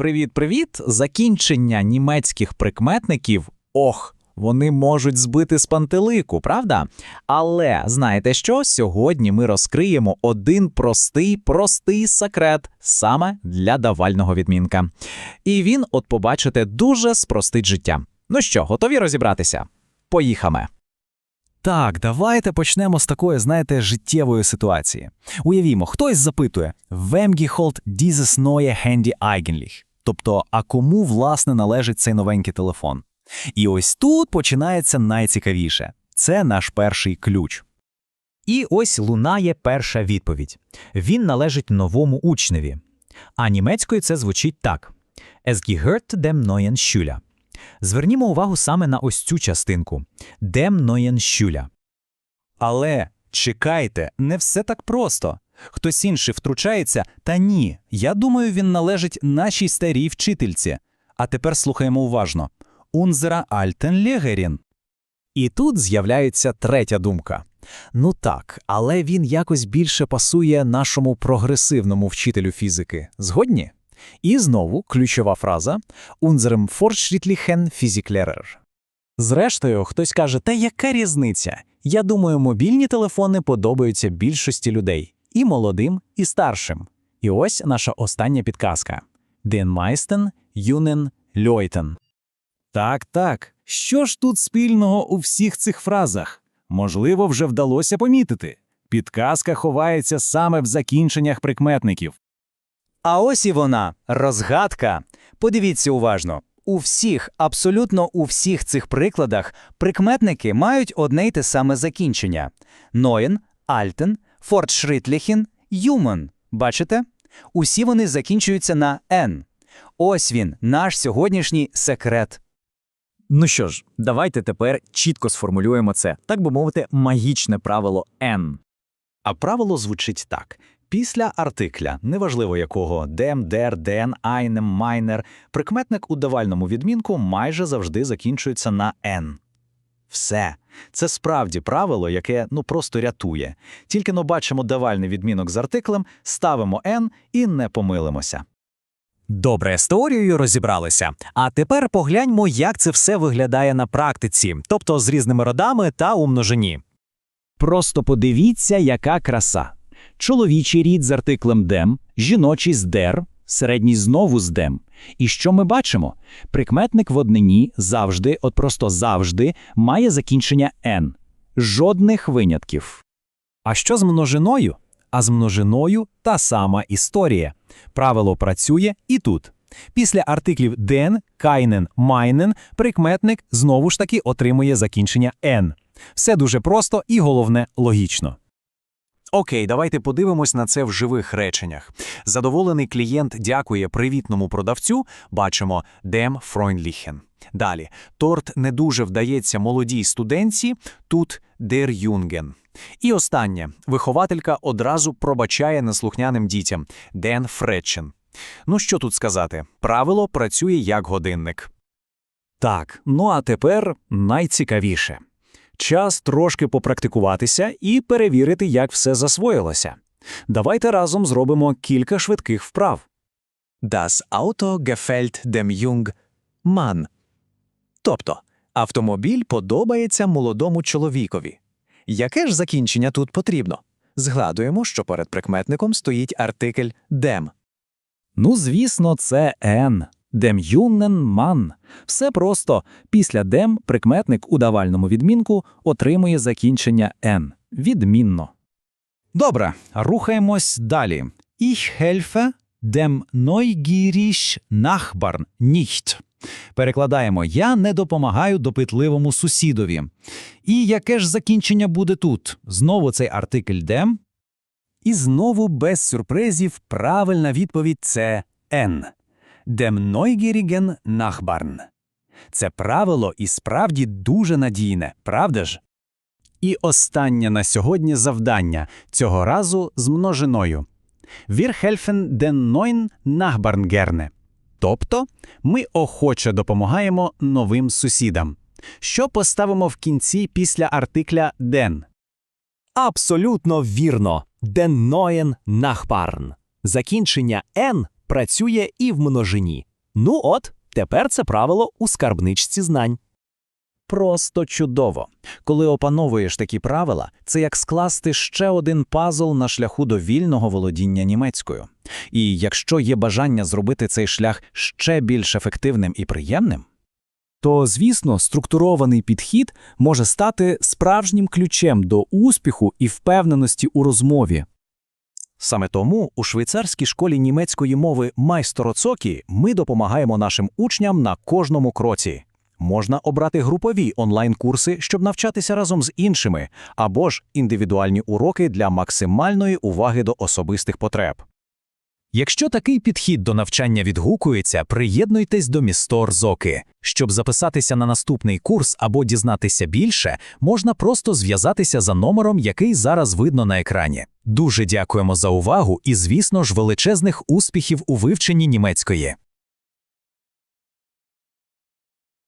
Привіт-привіт! Закінчення німецьких прикметників. Ох, вони можуть збити з пантелику, правда? Але знаєте що? Сьогодні ми розкриємо один простий, простий секрет саме для давального відмінка. І він, от побачите, дуже спростить життя. Ну що, готові розібратися? Поїхаме. Так, давайте почнемо з такої, знаєте, життєвої ситуації. Уявімо, хтось запитує «Wem gehört dieses neue eigentlich?» Тобто, а кому, власне, належить цей новенький телефон? І ось тут починається найцікавіше. Це наш перший ключ. І ось лунає перша відповідь. Він належить новому учневі. А німецькою це звучить так: Es gehört dem neuen Schüler. Звернімо увагу саме на ось цю частинку dem neuen Schüler. Але чекайте, не все так просто. Хтось інший втручається, та ні. Я думаю, він належить нашій старій вчительці. А тепер слухаємо уважно. Унзера Альтенлегерін. І тут з'являється третя думка. Ну так, але він якось більше пасує нашому прогресивному вчителю фізики. Згодні? І знову ключова фраза «Unserem fortschrittlichen Physiklehrer». Зрештою, хтось каже, та яка різниця? Я думаю, мобільні телефони подобаються більшості людей. І молодим, і старшим. І ось наша остання підказка. Den meisten jungen Leuten. Так, так. Що ж тут спільного у всіх цих фразах? Можливо, вже вдалося помітити. Підказка ховається саме в закінченнях прикметників. А ось і вона, розгадка. Подивіться уважно. У всіх, абсолютно у всіх цих прикладах прикметники мають одне й те саме закінчення: Neuen, Alten, Fortschrittlichen, Human. Бачите? Усі вони закінчуються на «n». Ось він, наш сьогоднішній секрет. Ну що ж, давайте тепер чітко сформулюємо це, так би мовити, магічне правило N. А правило звучить так. Після артикля, неважливо якого dem, der, den, einem, meiner, прикметник у давальному відмінку майже завжди закінчується на «n». Все. Це справді правило, яке ну просто рятує. Тільки но бачимо давальний відмінок з артиклем, ставимо «n» і не помилимося. Добре, з теорією розібралися. А тепер погляньмо, як це все виглядає на практиці, тобто з різними родами та у множині. Просто подивіться, яка краса. Чоловічий рід з артиклем дем, жіночий з дер, середній знову з дем. І що ми бачимо? Прикметник в однині завжди, от просто завжди, має закінчення «n». Жодних винятків. А що з множиною? А з множиною та сама історія. Правило працює і тут. Після артиклів «den», «keinen», «meinen» прикметник знову ж таки отримує закінчення «n». Все дуже просто і, головне, логічно. Окей, давайте подивимось на це в живих реченнях. Задоволений клієнт дякує привітному продавцю, бачимо dem freundlichen. Далі, торт не дуже вдається молодій студентці, тут der Jungen. І останнє, вихователька одразу пробачає неслухняним дітям den Frechen. Ну що тут сказати? Правило працює як годинник. Так, ну а тепер найцікавіше. Час трошки попрактикуватися і перевірити, як все засвоїлося. Давайте разом зробимо кілька швидких вправ. Das Auto gefällt dem Jung Mann. Тобто, автомобіль подобається молодому чоловікові. Яке ж закінчення тут потрібно? Згадуємо, що перед прикметником стоїть артикль dem. Ну, звісно, це «n». Jungen Mann. Все просто. Після «dem» прикметник у давальному відмінку отримує закінчення «n». Відмінно. Добре, рухаємось далі. Ich helfe dem neugierig Nachbarn nicht. Перекладаємо «Я не допомагаю допитливому сусідові». І яке ж закінчення буде тут? Знову цей артикль dem. І знову без сюрпризів правильна відповідь це «n». Dem neugierigen Nachbarn. Це правило і справді дуже надійне, правда ж? І останнє на сьогодні завдання, цього разу з множиною. Wir helfen den neuen Nachbarn gerne. Тобто ми охоче допомагаємо новим сусідам. Що поставимо в кінці після артикля den? Абсолютно вірно. Den neuen Nachbarn. Закінчення «n» працює і в множині. Ну от, тепер це правило у скарбничці знань. Просто чудово. Коли опановуєш такі правила, це як скласти ще один пазл на шляху до вільного володіння німецькою. І якщо є бажання зробити цей шлях ще більш ефективним і приємним, То, звісно, структурований підхід може стати справжнім ключем до успіху і впевненості у розмові. Саме тому у швейцарській школі німецької мови Майстороцокі ми допомагаємо нашим учням на кожному кроці. Можна обрати групові онлайн-курси, щоб навчатися разом з іншими, або ж індивідуальні уроки для максимальної уваги до особистих потреб. Якщо такий підхід до навчання відгукується, приєднуйтесь до Містор Зоки. Щоб записатися на наступний курс або дізнатися більше, можна просто зв'язатися за номером, який зараз видно на екрані. Дуже дякуємо за увагу і, звісно ж, величезних успіхів у вивченні німецької.